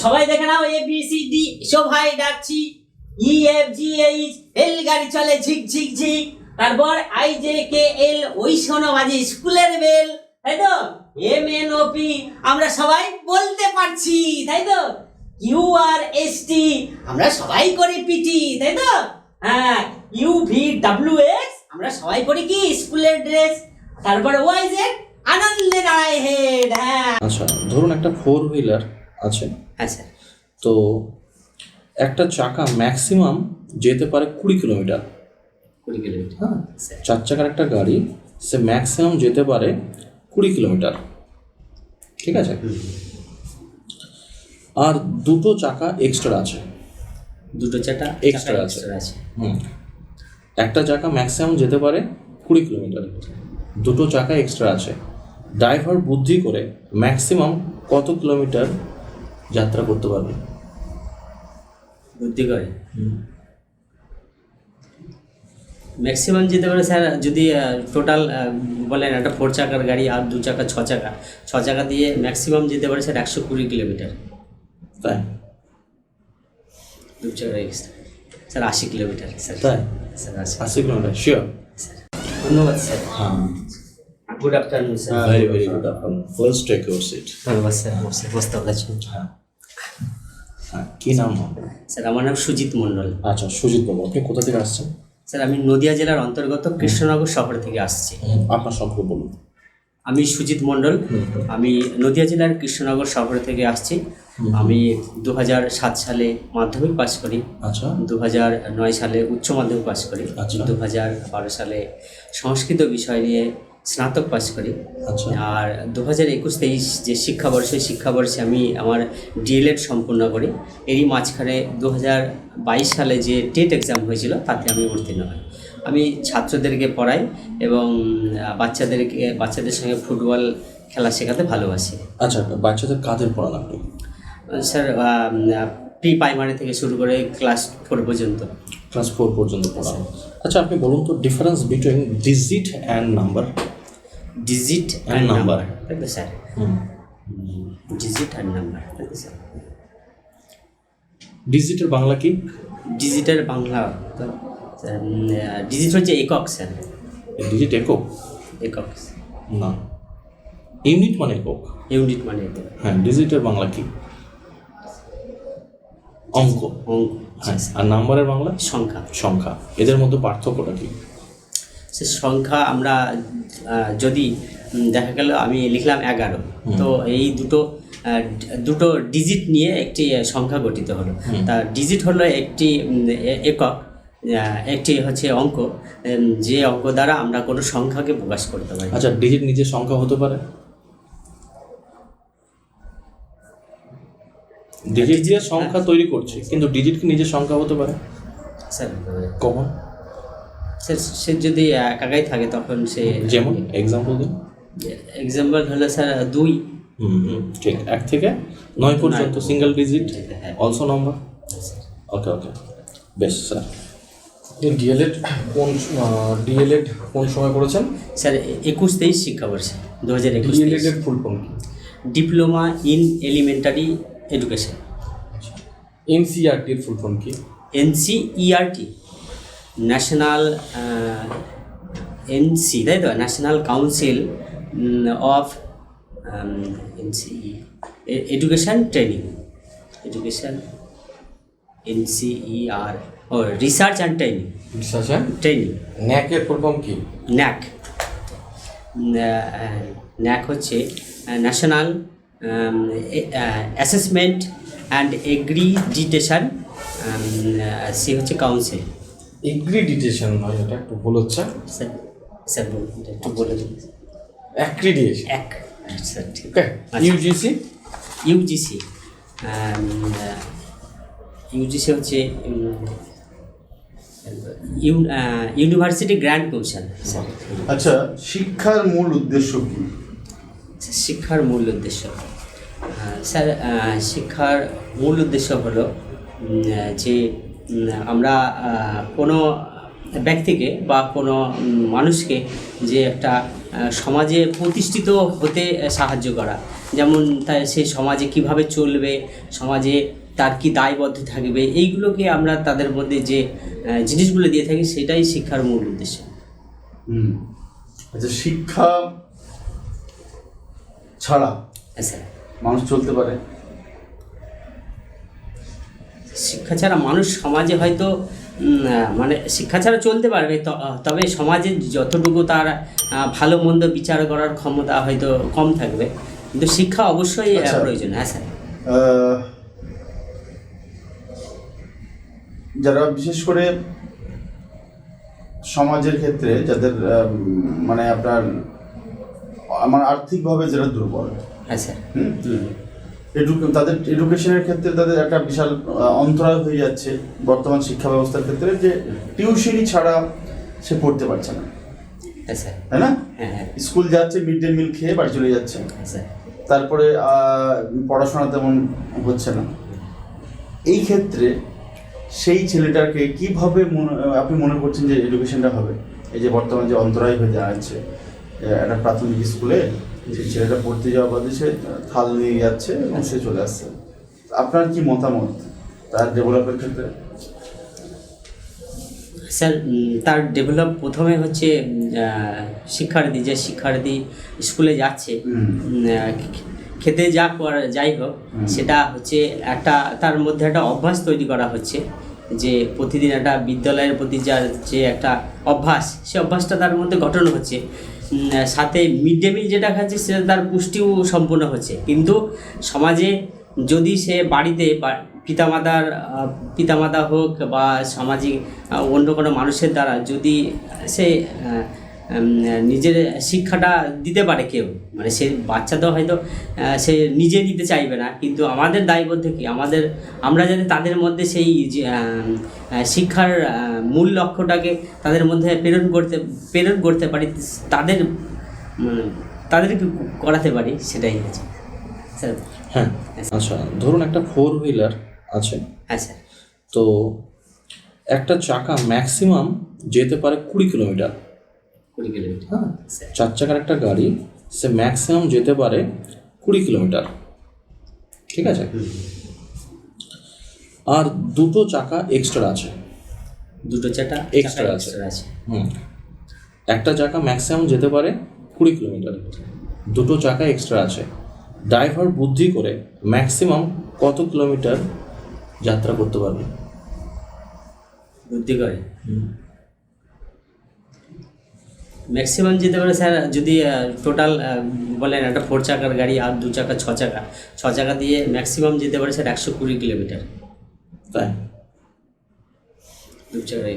সবাই দেখে নাও এ বি সি ডি সবাই ডাকছি। E F G H L গাড়ি চলে, ঝিক ঝিক ঝিক। তারপর আই জে কে এল ওই শোনো বাজে স্কুলের বেল, তাই তো? এম এন ও পি আমরা সবাই বলতে পারছি, তাই তো? কিউ আর এস টি আমরা সবাই করি পিটি তাই তো? হ্যাঁ ইউ ভি ডাব্লিউ এক্স আমরা সবাই করি কি? স্কুলের ড্রেস। তারপরে ওয়াই জেড আনন্দে দাঁড়ায় হেড হ্যাঁ। আচ্ছা ধরুন একটা ফোর হুইলার আছে। হ্যাঁ স্যার তো একটা চাকা ম্যাক্সিমাম যেতে পারে কুড়ি কিলোমিটার। কুড়ি কিলোমিটার। হ্যাঁ চার চাকার একটা গাড়ি সে ম্যাক্সিমাম যেতে পারে কুড়ি কিলোমিটার। ঠিক আছে? আর দুটো চাকা এক্সট্রা আছে। দুটো চাকা extra আছে। হুম। একটা চাকা ম্যাক্সিমাম যেতে পারে কুড়ি কিলোমিটার। দুটো চাকা এক্সট্রা আছে। ড্রাইভার বুদ্ধি করে ম্যাক্সিমাম কত কিলোমিটার যাত্রা করতে পারবে। বুদ্ধি করে? ম্যাক্সিমাম যেতে পারে স্যার যদি টোটাল বলেন একটা ফোর চাকার গাড়ি আর দু চাকা ছ চাকা ছ চাকা দিয়ে ম্যাক্সিমাম যেতে পারে স্যার একশো কুড়ি কিলোমিটার। তাই? দু চাকা স্যার আশি কিলোমিটার স্যার। তাই? স্যার আশি। Kilometre sure sir. ধন্যবাদ স্যার। হ্যাঁ। Good afternoon sir very very good afternoon first take your seat ধন্যবাদ স্যার বসে বসতে বলেছেন হ্যাঁ। হ্যাঁ কী নাম স্যার আমার নাম সুজিত মণ্ডল। আচ্ছা সুজিত বাবু আপনি কোথা থেকে আসছেন? স্যার আমি নদিয়া জেলার অন্তর্গত কৃষ্ণনগর শহর থেকে আসছি। আপনার সম্পর্কে বলুন। আমি সুজিত মণ্ডল। আমি নদিয়া জেলার কৃষ্ণনগর শহর থেকে আসছি। আমি দু সাত সালে মাধ্যমিক পাস করি। আচ্ছা। দু নয় সালে উচ্চ মাধ্যমিক পাস করি। আচ্ছা। দু বারো সালে সংস্কৃত বিষয় নিয়ে স্নাতক পাস করি। আচ্ছা। আর দু হাজার একুশ তেইশ যে শিক্ষাবর্ষে শিক্ষাবর্ষে আমি আমার ডিএলএড সম্পূর্ণ করি। এরই মাঝখানে দু হাজার বাইশ সালে যে টেট এক্সাম হয়েছিল তাতে আমি উত্তীর্ণ হই। আমি ছাত্রদেরকে পড়াই এবং বাচ্চাদেরকে বাচ্চাদের সঙ্গে ফুটবল খেলা শেখাতে ভালোবাসি। আচ্ছা বাচ্চাদের কাদের পড়ান আপনি? স্যার প্রি প্রাইমারি থেকে শুরু করে ক্লাস ফোর পর্যন্ত। ক্লাস ফোর পর্যন্ত পড়ান আচ্ছা আপনি বলুন তো difference between digit and number digit and. Number তো স্যার ডিজিট অ্যান্ড নাম্বার তো স্যার ডিজিটের বাংলা কি? ডিজিটাল বাংলা ডিজিট হচ্ছে একক স্যার ডিজিট একক? একক না। ইউনিট মানে একক? ইউনিট মানে একক। হ্যাঁ ডিজিটের বাংলা কি? অঙ্ক। অঙ্ক। হ্যাঁ আর নাম্বারের বাংলা? সংখ্যা। সংখ্যা। এদের মধ্যে পার্থক্যটা কি? সে সংখ্যা আমরা যদি দেখা গেল আমি লিখলাম এগারো তো এই দুটো দুটো ডিজিট নিয়ে একটি সংখ্যা গঠিত হলো। তা ডিজিট হলো একটি একক একটি হচ্ছে অঙ্ক যে অঙ্ক দ্বারা আমরা কোনো সংখ্যাকে প্রকাশ করতে পারি। আচ্ছা ডিজিট নিজে সংখ্যা হতে পারে? ডিজিট দিয়ে সংখ্যা তৈরি করছে কিন্তু ডিজিট কি নিজের সংখ্যা হতে পারে? স্যার কখন স্যার সে যদি একাকাই থাকে তখন সে যেমন এক্সাম্পল দিন। এক্সাম্পল হলো স্যার দুই। ঠিক। এক থেকে নয় পর্যন্ত সিঙ্গেল ডিজিট হ্যাঁ। অলসো নাম্বার ওকে ওকে বেশ স্যার। ডিএলএড কোন ডিএলএড কোন সময় করেছেন স্যার একুশ তেইশ শিক্ষাবর্ষে দু হাজার একুশ D El Ed full form diploma in elementary education NCRT এর ফুল ফর্ম কি? এনসিইআরটি ন্যাশনাল এনসি তাই তো? National council of NCE education training education NCER O research and training research and training NAAC এর full form কি? NAAC NAAC হচ্ছে national assessment and accreditation সে হচ্ছে council এগ্রিডিটেশন নয় এটা একটু ভুল হচ্ছে স্যার স্যার বলুন এটা একটু বলে দিন। অ্যাক্রিডিয়েশন এক স্যার ঠিক ওকে আচ্ছা। ইউজিসি ইউজিসি ইউজিসি হচ্ছে ইউনিভার্সিটি গ্র্যান্ড কমিশন স্যার আচ্ছা শিক্ষার মূল উদ্দেশ্য কি? শিক্ষার মূল উদ্দেশ্য। স্যার শিক্ষার মূল উদ্দেশ্য হলো যে আমরা কোনো ব্যক্তিকে বা কোনো মানুষকে যে একটা সমাজে প্রতিষ্ঠিত হতে সাহায্য করা। যেমন তার সে সমাজে কীভাবে চলবে সমাজে তার কি দায়বদ্ধ থাকবে এইগুলোকে আমরা তাদের মধ্যে যে জিনিসগুলো দিয়ে থাকি সেটাই শিক্ষার মূল উদ্দেশ্য। আচ্ছা শিক্ষা ছাড়া হ্যাঁ মানুষ চলতে পারে? শিক্ষা ছাড়া মানুষ সমাজে হয়তো মানে শিক্ষা ছাড়া চলতে পারবে তবে সমাজে যতটুকু তার ভালো মন্দ বিচার করার ক্ষমতা হয়তো কম থাকবে। কিন্তু শিক্ষা অবশ্যই আচ্ছা। প্রয়োজন হ্যাঁ স্যার। যারা বিশেষ করে সমাজের ক্ষেত্রে যাদের মানে আপনার আমার আর্থিকভাবে যারা দুর্বল হ্যাঁ স্যার। হুম। তাদের এডুকেশনের ক্ষেত্রে তাদের একটা বিশাল অন্তরায় হয়ে যাচ্ছে বর্তমান শিক্ষা ব্যবস্থার ক্ষেত্রে যে টিউশনি ছাড়া সে পড়তে পারছে না। হ্যাঁ তাই না? হ্যাঁ হ্যাঁ। স্কুল যাচ্ছে মিড ডে মিল খেয়ে বাড়ি চলে যাচ্ছে। তারপরে পড়াশোনা তেমন হচ্ছে না। এই ক্ষেত্রে সেই ছেলেটাকে কীভাবে আপনি মনে করছেন যে এডুকেশনটা হবে? এই যে বর্তমানে যে অন্তরায় হয়ে দাঁড়াচ্ছে একটা প্রাথমিক স্কুলে ছেলেটা পড়তে যাওয়া বাদে সে থাল নিয়ে যাচ্ছে এবং সে চলে আসছে। আপনার কি মতামত তার ডেভেলপের ক্ষেত্রে? স্যার তার ডেভেলপ প্রথমে হচ্ছে শিক্ষার্থী যে শিক্ষার্থী স্কুলে যাচ্ছে খেতে যা করা যাই হোক সেটা হচ্ছে একটা তার মধ্যে একটা অভ্যাস তৈরি করা হচ্ছে যে প্রতিদিন একটা বিদ্যালয়ের প্রতি যার যে একটা অভ্যাস সে অভ্যাসটা তার মধ্যে গঠন হচ্ছে। সাথে মিড ডে মিল যেটা খাচ্ছে সেটা তার পুষ্টিও সম্পূর্ণ হচ্ছে। কিন্তু সমাজে যদি সে বাড়িতে বা পিতামাতার পিতামাতা হোক বা সামাজিক অন্য কোনো মানুষের দ্বারা যদি সে নিজের শিক্ষাটা দিতে পারে কেউ। মানে সে বাচ্চা তো হয়তো সে নিজে নিতে চাইবে না কিন্তু আমাদের দায়বদ্ধ কি? আমাদের আমরা যাতে তাদের মধ্যে সেই শিক্ষার মূল লক্ষ্যটাকে তাদের মধ্যে প্রেরণ করতে প্রেরণ করতে পারি তাদের তাদেরকে করাতে পারি সেটাই হচ্ছে। স্যার? হ্যাঁ আচ্ছা ধরুন একটা ফোর হুইলার আছে। হ্যাঁ স্যার। তো একটা চাকা ম্যাক্সিমাম যেতে পারে কুড়ি কিলোমিটার। কুড়ি কিলোমিটার। হ্যাঁ। চার চাকার একটা গাড়ি সে ম্যাক্সিমাম যেতে পারে কুড়ি কিলোমিটার। ঠিক আছে? আর দুটো চাকা এক্সট্রা আছে। দুটো চাকা এক্সট্রা আছে। হুম। একটা চাকা ম্যাক্সিমাম যেতে পারে কুড়ি কিলোমিটার। দুটো চাকা এক্সট্রা আছে। ড্রাইভার বুদ্ধি করে ম্যাক্সিমাম কত কিলোমিটার যাত্রা করতে পারবে? বুদ্ধি করে। ম্যাক্সিমাম যেতে পারে স্যার যদি টোটাল বলেন একটা ফোর চাকার গাড়ি আর দু চাকা ছ চাকা ছ চাকা দিয়ে ম্যাক্সিমাম যেতে পারে স্যার একশো কুড়ি কিলোমিটার। তাই? দু চাকা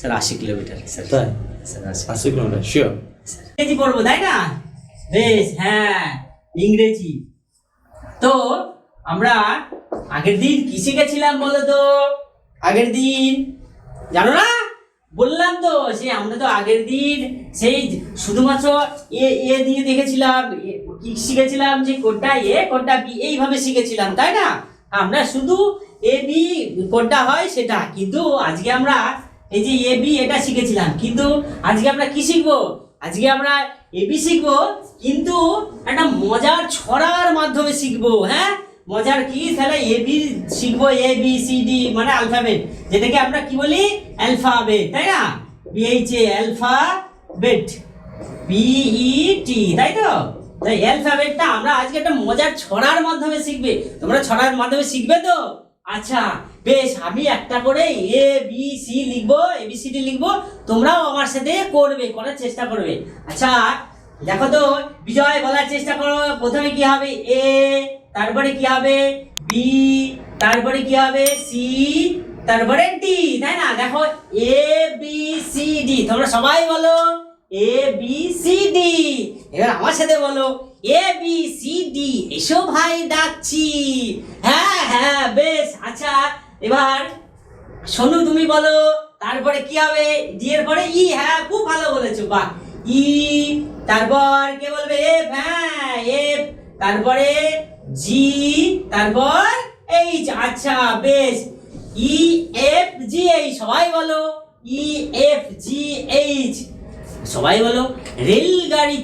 স্যার আশি কিলোমিটার স্যার। তাই? স্যার আশি কিলোমিটার। শিওর ইংরেজি পড়ব তাই না? বেশ হ্যাঁ ইংরেজি। তো আমরা আগের দিন কি শিখেছিলাম বলো তো আগের দিন জানো না? বললাম তো, সে আমরা তো আগের দিন সেই শুধুমাত্র এ এ দিয়ে দেখেছিলাম শিখেছিলাম যে কোনটা এ কোনটা বি, এইভাবে শিখেছিলাম, তাই না? আমরা শুধু এ, বি কোনটা হয় সেটা, কিন্তু আজকে আমরা এই যে এ, বি এটা শিখেছিলাম, কিন্তু আজকে আমরা কি শিখব? আজকে আমরা এ, বি শিখব, কিন্তু একটা মজার ছড়ার মাধ্যমে শিখব হ্যাঁ? মজার কি? তাহলে এ বি শিখব এ বি সি ডি মানে অ্যালফাবেট যেটাকে আমরা কি বলি? অ্যালফাবেট তাই না? B H A alphabet B E T তাই তো? তাই অ্যালফাবেটটা আমরা আজকে একটা মজার ছড়ার মাধ্যমে শিখবে। তোমরা ছড়ার মাধ্যমে শিখবে তো? আচ্ছা বেশ, আমি একটা করে এ বি সি লিখব এ বি সি ডি লিখব। তোমরাও আমার সাথে করবে, করার চেষ্টা করবে। আচ্ছা দেখো তো, বিজয় বলার চেষ্টা করো। প্রথমে কি হবে? এ তারপরে কি হবে? বি তারপরে কি হবে? সি তারপরে ডি তাই না? দেখো এ বি সি ডি তোমরা সবাই বলো এ বি সি ডি এবার আমার সাথে বলো এ বি সি ডি এসো ভাই ডাকছি। হ্যাঁ হ্যাঁ বেশ আচ্ছা এবার সোনু তুমি বলো, তারপরে কি হবে? ডি এর পরে ই হ্যাঁ খুব ভালো বলেছ, বাহ। ই তারপর কে বলবে? এফ হ্যাঁ এফ তারপরে জি তারপর এইচ আচ্ছা বেশ। ই এফ জি এইচ সবাই বলো। ই এফ জি এইচ সবাই বলো, রেলগাড়ি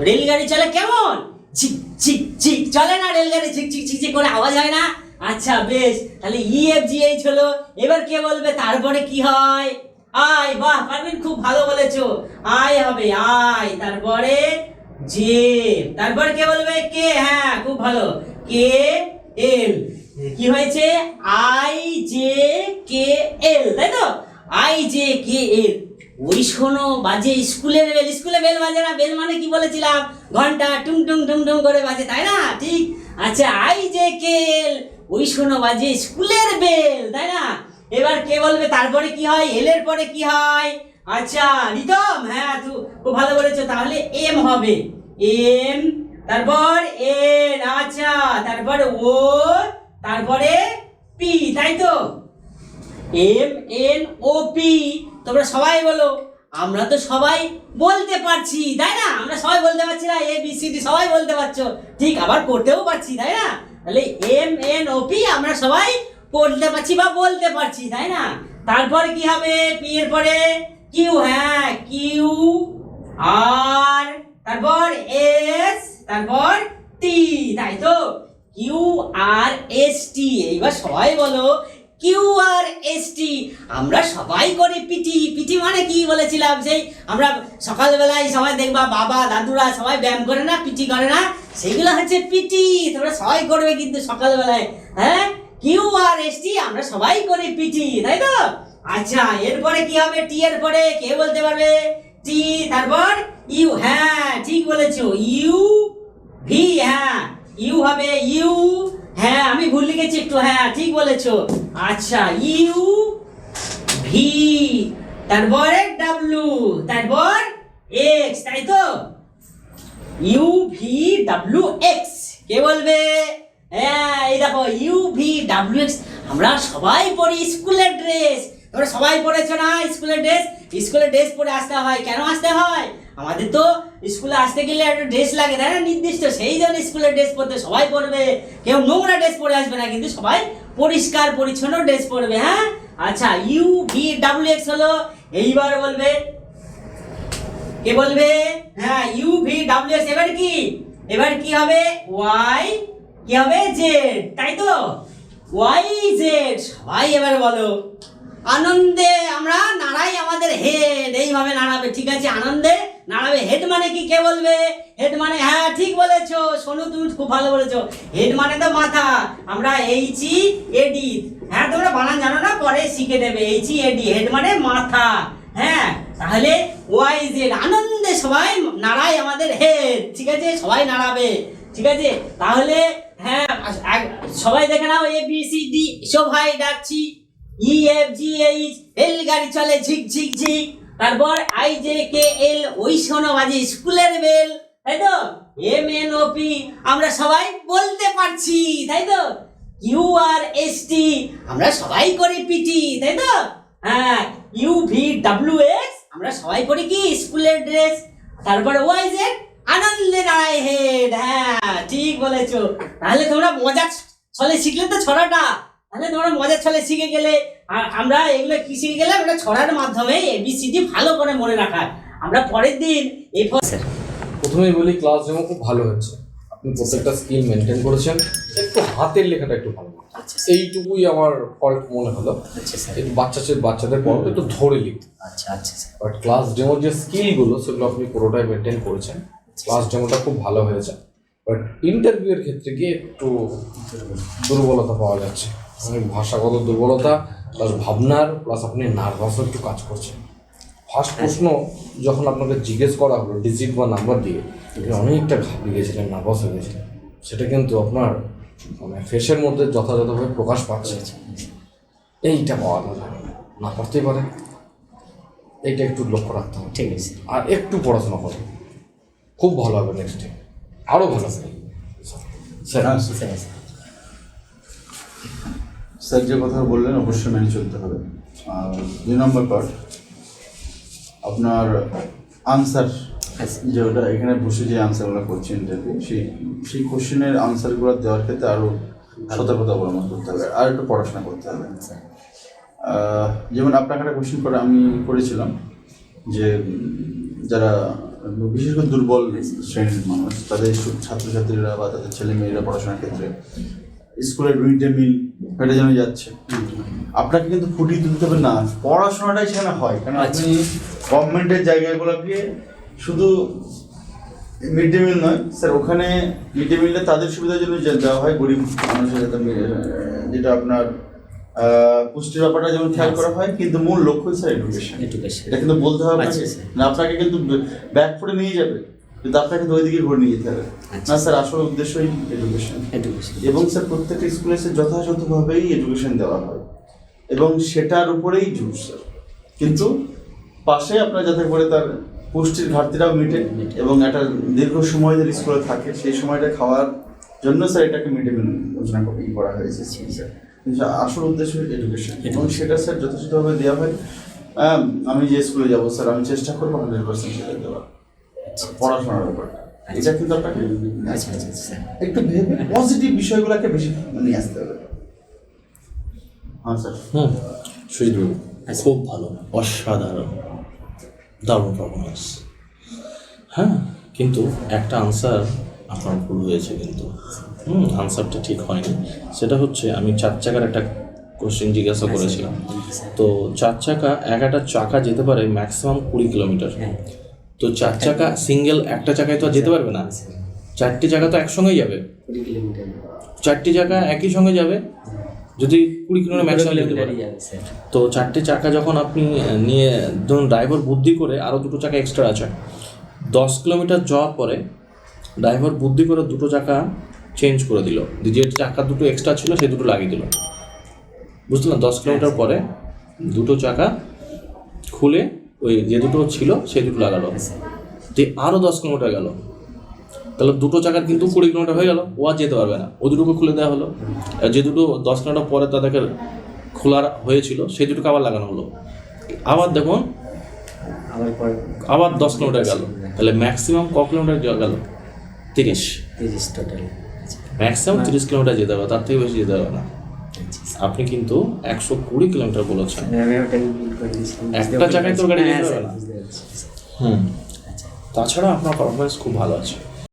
রেলগাড়ি চলে কেমন? ঝিক ঝিক ঝিক, চলে না রেলগাড়ি? ঝিক ঝিক ঝিক ঝিক করে আওয়াজ হয় না? আচ্ছা বেশ। তাহলে ই এফ জি এইচ হলো। এবার কে বলবে? তারপরে কি হয়? আয়, বাহ পারবেন খুব ভালো বলেছ। আয় হবে, আয়। তারপরে জে। তারপরে কে বলবে? কে? হ্যাঁ খুব ভালো। কে? এল। কি হয়েছে? আই জে কে এল, তাই তো? I J K L. ওই শোনো, বাজে। স্কুলের বেল, স্কুলে বেল বাজে না। বেল মানে কি বলেছিলাম? ঘণ্টা টুং টুং টুং টুং করে বাজে, তাই না? ঠিক? আচ্ছা আই জে কে এল। ওই শোনো, বাজে। স্কুলের বেল, তাই না? এবার কে বলবে? তারপরে কি হয়? এল এর পরে কি হয়? আচ্ছা রিতম হ্যাঁ তুই খুব ভালো বলেছ। তাহলে এম হবে। এম তারপর এন আচ্ছা তারপর ও তারপরে পি তাই তো? এম এন ও পি তোমরা সবাই বলো। আমরা তো সবাই বলতে পারছি, তাই না? আমরা সবাই বলতে পারছি না এ বি সি ডি সবাই বলতে পারছ। ঠিক, আবার করতেও পারছি, তাই না? তাহলে এম এন ও পি আমরা সবাই পড়তে পারছি বা বলতে পারছি, তাই না? তারপর কি হবে? পি এর পরে কিউ হ্যাঁ কিউ আর, তারপর এস, তারপর টি, তাই তো? কিউ আর এস টি, এইবার সবাই বলো, কিউ আর এস টি, আমরা সবাই করি পিটি। পিটি মানে কি বলেছিলাম সেই, আমরা সকালবেলায় সবাই দেখবা বাবা, দাদুরা সবাই ব্যায়াম করে না, পিটি করে না, সেগুলো হচ্ছে পিটি, তোমরা সবাই করবে কিন্তু সকালবেলায় হ্যাঁ? কিউ আর এস টি, আমরা সবাই করি পিটি, তাই তো? আচ্ছা এরপরে কি হবে? টি এর পরে কে বলতে পারবে? টি, তারপর ইউ। হ্যাঁ ঠিক বলেছ, ইউ ভি। হ্যাঁ ইউ হবে ইউ। হ্যাঁ আমি ভুল লিখেছি একটু। হ্যাঁ ঠিক বলেছ। আচ্ছা ইউ ভি। তারপরে ডাব্লু তারপর এক্স তাই তো? ইউ ভি ডাব্লু এক্স কে বলবে? হ্যাঁ এই দেখো, ইউ ভি ডাব্লু এক্স আমরা সবাই পড়ি স্কুলের ড্রেস। তোমরা সবাই পড়েছো না স্কুলের ড্রেস? স্কুলের ড্রেস পরে আসতে হয়। কেন আসতে হয়? আমাদের তো স্কুলে আসতে গেলে একটা ড্রেস লাগে না? নির্দিষ্ট সেই জন্য স্কুলের ড্রেস পরতে সবাই পরবে। কেউ নোংরা ড্রেস পরে আসবে না, কিন্তু সবাই পরিষ্কার, পরিচ্ছন্ন ড্রেস পরবে হ্যাঁ? আচ্ছা ইউ ভি ডাব্লিউ এক্স হলো, এইবার বলবে। কে বলবে? হ্যাঁ ইউ ভি ডাব্লিউ এক্স এবার কি? এবার কি হবে? ওয়াই কি হবে? জেড তাই তো? ওয়াই জেড সবাই এবার বলো। আনন্দে আমরা নাড়াই আমাদের হেড এইভাবে নাড়াবে, ঠিক আছে? আনন্দে নাড়াবে। হেড মানে কি? কে বলবে? হেড মানে হ্যাঁ ঠিক বলেছ শোনো তুমি খুব ভালো বলেছ। হেড মানে তো মাথা। আমরা এইচ এডি হ্যাঁ তোমরা বানান জানো না? পরে শিখে নেবে। এইচ এডি হেড মানে মাথা। হ্যাঁ তাহলে ওয়াই জেড আনন্দে সবাই নাড়াই আমাদের হেড ঠিক আছে? সবাই নাড়াবে, ঠিক আছে? তাহলে হ্যাঁ সবাই দেখে নাও এ বি সি ডি সবাই ডাকছি। E F G H rail গাড়ি চলে ঝিক ঝিক ঝিক। তারপর আই জে কে এল ওই শোনো বাজে স্কুলের বেল, তাই তো? এম এন ও পি আমরা সবাই বলতে পারছি, তাই তো? কিউ আর এস টি আমরা সবাই করি পিটি তাই তো? হ্যাঁ ইউ ভি ডাব্লিউ এক্স আমরা সবাই করি কি? স্কুলের ড্রেস। তারপরে ওয়াই জেড আনন্দে নাড়াই হেড হ্যাঁ ঠিক বলেছ। তাহলে তোমরা মজার ছলে শিখলে তো ছড়াটা। তাহলে তোমরা মজার ছলে শিখে গেলে আর আমরা এগুলো কি শিখে গেলে আমরা ছড়ার মাধ্যমে এবিসিডি ভালো করে মনে রাখার আমরা পরের দিন এই প্রথমেই বলি ক্লাস ডেমো খুব ভালো হচ্ছে আপনি প্রত্যেকটা স্কিল মেনটেন করেছেন। একটু হাতের লেখাটা একটু ভালো। আচ্ছা এইটুকুই আমার ফল্ট মনে হলো। আচ্ছা স্যার। একটু বাচ্চা বাচ্চাদের পড়ো একটু ধরে লিখতে আচ্ছা আচ্ছা বাট ক্লাস ডেমোর যে স্কিলগুলো সেগুলো আপনি পুরোটাই মেনটেন করেছেন। ক্লাস ডেমোটা খুব ভালো হয়েছে। বাট ইন্টারভিউ এর ক্ষেত্রে গিয়ে একটু দুর্বলতা পাওয়া যাচ্ছে। মানে ভাষাগত দুর্বলতা প্লাস ভাবনার প্লাস আপনি নার্ভাসও একটু কাজ করছেন ফার্স্ট প্রশ্ন যখন আপনাকে জিজ্ঞেস করা হলো ডিজিট বা নাম্বার দিয়ে আপনি অনেকটা ঘাবড়ে গেছিলেন নার্ভাস হয়ে গেছিলেন। সেটা কিন্তু আপনার মানে ফেসের মধ্যে যথাযথভাবে প্রকাশ পাচ্ছে। এইটা পাওয়া যায় না। করতেই পারে। এইটা একটু লক্ষ্য রাখতে হবে। ঠিক আছে। আর একটু পড়াশোনা করো। খুব ভালো হবে নেক্সট ডে আরও ভালো হবে। স্যার হ্যাঁ, স্যার। স্যার যে কথা বললেন অবশ্যই মেনে চলতে হবে। আর দুই নম্বর পার্ট আপনার আনসার যে ওটা এখানে বসে যে আনসারগুলো করছে ইন্টারভিউ সেই সেই কোশ্চেনের আনসারগুলো দেওয়ার ক্ষেত্রে আরও সতর্কতা অবলম্বন করতে হবে। আর একটু পড়াশোনা করতে হবে। যেমন আপনাকে একটা কোশ্চেন করে আমি করেছিলাম যে যারা বিশেষ করে দুর্বল শ্রেণির মানুষ তাদের ছাত্রছাত্রীরা বা তাদের ছেলে মেয়েরা পড়াশোনার ক্ষেত্রে স্কুলের মিড ডে মিল ফেটে যেন যাচ্ছে। আপনাকে কিন্তু ফুটিয়ে তুলতে হবে না। পড়াশোনাটাই সেখানে হয়। কারণ আপনি গভর্নমেন্টের জায়গাগুলোকে শুধু মিড ডে মিল নয় স্যার ওখানে মিড ডে মিলটা তাদের সুবিধার জন্য যে দেওয়া হয় গরিব মানুষের যাতে যেটা আপনার পুষ্টির ব্যাপারটা যেমন খেয়াল করা হয় কিন্তু মূল লক্ষ্যই স্যার এডুকেশন এডুকেশন এটা কিন্তু বলতে হবে আচ্ছা, আপনাকে না আপনাকে কিন্তু ব্যাক করে নিয়ে যাবে। কিন্তু আপনাকে তো ওইদিকে ঘুরে নিয়ে যেতে হবে। আচ্ছা। না স্যার আসল উদ্দেশ্যই এডুকেশন এডুকেশন এবং স্যার প্রত্যেকটা স্কুলে স্যার যথাযথভাবেই এডুকেশন দেওয়া হয়। এবং সেটার উপরেই জোর স্যার। কিন্তু পাশে আপনার যাতে করে তার পুষ্টির ঘাটতিটাও মেটে এবং একটা দীর্ঘ সময় ধরে স্কুলে থাকে সেই সময়টা খাওয়ার জন্য স্যার এটাকে মিড ডে মিল যোজনা করে হয়েছে স্যার। কিন্তু আসল উদ্দেশ্য এডুকেশন এবং সেটা স্যার যথাযথভাবে দেওয়া হয়। আম, আমি যে স্কুলে যাব স্যার আমি চেষ্টা করব হান্ড্রেড পার্সেন্ট সেটা দেওয়ার। পড়াশোনার ব্যাপারটা এটা কিন্তু আপনাকে আচ্ছা আচ্ছা একটু ভেবে পজিটিভ বিষয়গুলোকে বেশি নিয়ে আসতে হবে। হ্যাঁ স্যার। হুম সুজিত খুব ভালো অসাধারণ দারুণ পারফরমেন্স হ্যাঁ কিন্তু একটা আনসার আপনার ভুল হয়েছে কিন্তু। হুম আনসারটা ঠিক হয়নি। সেটা হচ্ছে আমি চার চাকার একটা কোশ্চেন জিজ্ঞাসা করেছিলাম। তো চার চাকা এক একটা চাকা যেতে পারে ম্যাক্সিমাম কুড়ি কিলোমিটার তো চার চাকা সিঙ্গেল একটা চাকায় তো আর যেতে পারবে না? চারটি চাকা তো একসঙ্গেই যাবে। চারটি চাকা একই সঙ্গে যাবে? যদি কুড়ি কিলোমিটার ম্যাক্সিমাম যেতে পারে। তো চারটে চাকা যখন আপনি নিয়ে ধরুন ড্রাইভার বুদ্ধি করে আরও দুটো চাকা এক্সট্রা আছে। দশ কিলোমিটার যাওয়ার পরে ড্রাইভার বুদ্ধি করে দুটো চাকা চেঞ্জ করে দিল। যে চাকা দুটো এক্সট্রা ছিল সে দুটো লাগিয়ে দিল। বুঝতে বুঝলেন দশ কিলোমিটার পরে দুটো চাকা খুলে ওই যে দুটো ছিল সেই দুটো লাগালো। দিয়ে আরও দশ কিলোমিটার গেল। তাহলে দুটো চাকার কিন্তু কুড়ি কিলোমিটার হয়ে গেল ও আর যেতে পারবে না। ও দুটোকে খুলে দেওয়া হলো। আর যে দুটো দশ কিলোমিটার পরে তাদেরকে খোলার হয়েছিল সেই দুটোকে আবার লাগানো হলো। আবার দেখুন আবার আবার দশ কিলোমিটার গেল। তাহলে ম্যাক্সিমাম ক কিলোমিটার গেল? তিরিশ। তিরিশ টোটাল ম্যাক্সিমাম তিরিশ কিলোমিটার যেতে হবে তার থেকে বেশি যেতে হবে না। আপনি কিন্তু একশো কুড়ি কিলোমিটার বলেছেন। দিয়েছিলাম। একটা জায়গায় তো গাড়ি হ্যাঁ। হুম। আচ্ছা। তাছাড়া আপনার পারফরমেন্স খুব ভালো আছে।